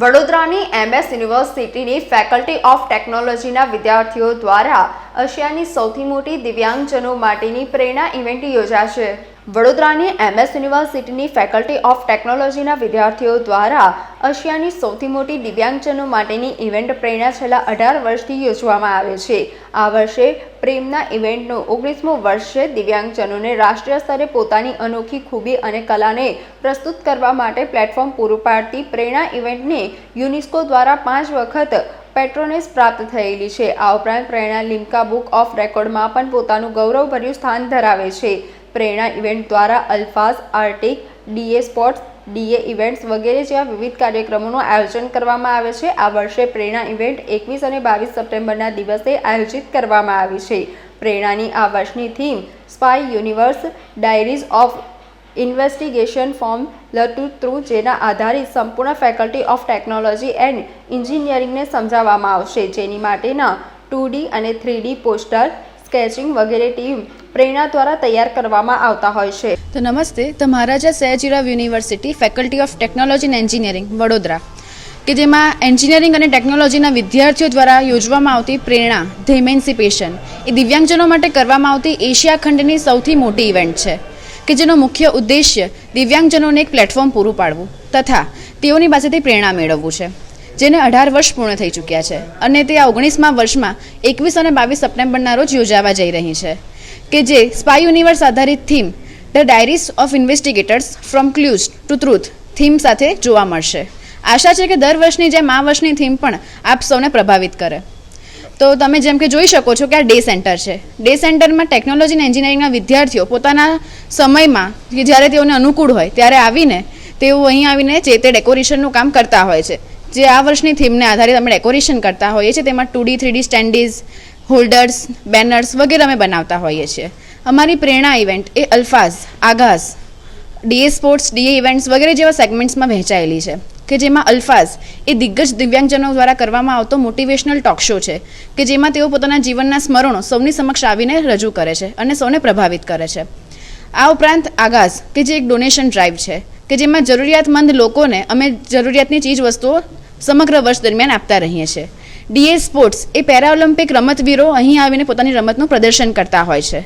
વડોદરાની એમએસ યુનિવર્સિટીની faculty of ટેકનોલોજીના વિદ્યાર્થીઓ દ્વારા એશિયાની સૌથી મોટી દિવ્યાંગજનો માટેની પ્રેરણા ઇવેન્ટ યોજાશે. વડોદરાની એમએસ યુનિવર્સિટીની ફેકલ્ટી ઓફ ટેકનોલોજીના વિદ્યાર્થીઓ દ્વારા એશિયાની સૌથી મોટી દિવ્યાંગજનો માટેની ઇવેન્ટ પ્રેરણા છેલ્લા અઢાર વર્ષથી યોજવામાં આવે છે. આ વર્ષે પ્રેમના ઇવેન્ટનું ઓગણીસમું વર્ષ દિવ્યાંગજનોને રાષ્ટ્રીય સ્તરે પોતાની અનોખી ખૂબી અને કલાને પ્રસ્તુત કરવા માટે પ્લેટફોર્મ પૂરું પાડતી પ્રેરણા ઇવેન્ટને યુનેસ્કો દ્વારા પાંચ વખત પેટ્રોનેસ પ્રાપ્ત થયેલી છે. આ ઉપરાંત પ્રેરણા લિમ્કા બુક ઓફ રેકોર્ડમાં પણ પોતાનું ગૌરવભર્યું સ્થાન ધરાવે છે. પ્રેરણા ઇવેન્ટ દ્વારા અલ્ફાઝ, આર્ટિક, ડીએ સ્પોર્ટ્સ, ડીએ ઇવેન્ટ્સ વગેરે જેવા વિવિધ કાર્યક્રમોનું આયોજન કરવામાં આવે છે. આ વર્ષે પ્રેરણા ઇવેન્ટ એકવીસ અને બાવીસ સપ્ટેમ્બરના દિવસે આયોજિત કરવામાં આવી છે. પ્રેરણાની આ વર્ષની theme spy universe, diaries of investigation from લટુ through, જેના આધારિત સંપૂર્ણ ફેકલ્ટી ઓફ ટેકનોલોજી એન્ડ એન્જિનિયરિંગને સમજાવવામાં આવશે. જેની માટેના ટુ ડી અને થ્રી ડી પોસ્ટર, સ્કેચિંગ વગેરે ટીમ પ્રેરણા દ્વારા તૈયાર કરવામાં આવતા હોય છે. તો નમસ્તે, તો Maharaja Sayajirao university faculty of technology and engineering, Vadodara. કે જેમાં એન્જિનિયરિંગ અને ટેકનોલોજીના વિદ્યાર્થીઓ દ્વારા યોજવામાં આવતી પ્રેરણા ધ એ દિવ્યાંગજનો માટે કરવામાં આવતી એશિયા ખંડની સૌથી મોટી ઇવેન્ટ છે. કે જેનો મુખ્ય ઉદ્દેશ્ય દિવ્યાંગજનોને એક પ્લેટફોર્મ પૂરું પાડવું તથા તેઓની પાસેથી પ્રેરણા મેળવવું છે, જેને અઢાર વર્ષ પૂર્ણ થઈ ચૂક્યા છે. અને તે આ ઓગણીસમા વર્ષમાં એકવીસ અને બાવીસ સપ્ટેમ્બરના રોજ યોજાવા જઈ રહી છે. કે જે સ્પાય યુનિવર્સ આધારિત theme the diaries of investigators from clues to truth theme સાથે જોવા મળશે. આશા છે કે દર વર્ષની જેમ આ વર્ષની થીમ પણ આપ સૌને પ્રભાવિત કરે. તો તમે જેમ કે જોઈ શકો છો કે આ ડે સેન્ટર છે. ડે સેન્ટરમાં ટેકનોલોજી અને એન્જિનિયરિંગના વિદ્યાર્થીઓ પોતાના સમયમાં કે જ્યારે તેઓને અનુકૂળ હોય ત્યારે આવીને તેઓ અહીં આવીને જે તે ડેકોરેશનનું કામ કરતા હોય છે. જે આ વર્ષની થીમને આધારિત અમે ડેકોરેશન કરતા હોઈએ છીએ, તેમાં two D three D standees holders, banners વગેરે અમે બનાવતા હોઈએ છીએ. અમારી પ્રેરણા ઇવેન્ટ એ Alfaaz, Aagaz, DA sports, DA events વગેરે જેવા સેગમેન્ટ્સમાં વહેંચાયેલી છે, કે જેમાં અલ્ફાઝ એ દિગ્ગજ દિવ્યાંગજનો દ્વારા કરવામાં આવતો મોટિવેશનલ ટોક શો છે, કે જેમાં તેઓ પોતાના જીવનના સ્મરણો સૌની સમક્ષ આવીને રજૂ કરે છે અને સૌને પ્રભાવિત કરે છે. આ ઉપરાંત આગાઝ, કે જે એક ડોનેશન ડ્રાઈવ છે, કે જેમાં જરૂરિયાતમંદ લોકોને અમે જરૂરિયાતની ચીજ વસ્તુઓ સમગ્ર વર્ષ દરમિયાન આપતા રહીએ છીએ. ડીએ સ્પોર્ટ્સ એ પેરાઓલિમ્પિક રમતવીરો અહીં આવીને પોતાની રમતનું પ્રદર્શન કરતા હોય છે,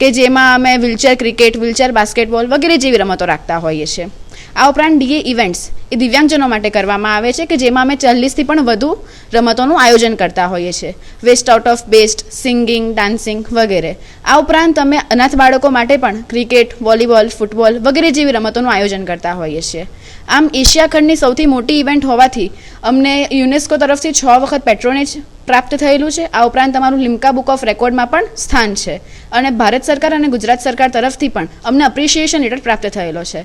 કે જેમાં અમે વ્હીલચેર ક્રિકેટ, વ્હીલચેર બાસ્કેટબોલ વગેરે જેવી રમતો રાખતા હોઈએ છીએ. આ ઉપરાંત ડીએ ઇવેન્ટ્સ એ દિવ્યાંગજનો માટે કરવામાં આવે છે કે જેમાં અમે ચાલીસથી પણ વધુ રમતોનું આયોજન કરતા હોઈએ છીએ. Waste out of best singing dancing વગેરે. આ ઉપરાંત અમે અનાથ બાળકો માટે પણ ક્રિકેટ, વોલીબોલ, ફૂટબોલ વગેરે જેવી રમતોનું આયોજન કરતા હોઈએ છીએ. આમ એશિયા ખંડની સૌથી મોટી ઇવેન્ટ હોવાથી અમને યુનેસ્કો તરફથી છ વખત પેટ્રોનેજ પ્રાપ્ત થયેલું છે. આ ઉપરાંત તમારું લિમ્કા બુક ઓફ રેકોર્ડમાં પણ સ્થાન છે અને ભારત સરકાર અને ગુજરાત સરકાર તરફથી પણ અમને અપ્રિશિએશન લેટર પ્રાપ્ત થયેલો છે.